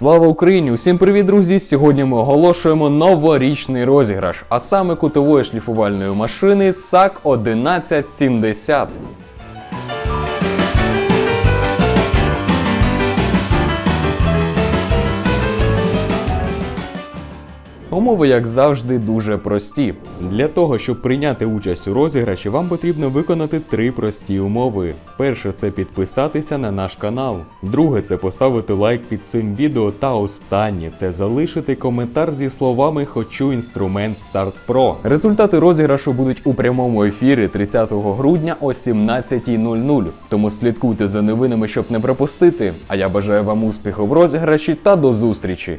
Слава Україні! Усім привіт, друзі! Сьогодні ми оголошуємо новорічний розіграш, а саме кутової шліфувальної машини SAC 1170. Умови, як завжди, дуже прості. Для того, щоб прийняти участь у розіграші, вам потрібно виконати три прості умови. Перше це підписатися на наш канал. Друге це поставити лайк під цим відео. Та останнє це залишити коментар зі словами Хочу інструмент Start Pro. Результати розіграшу будуть у прямому ефірі 30 грудня о 17.00. Тому слідкуйте за новинами, щоб не пропустити. А я бажаю вам успіху в розіграші та до зустрічі!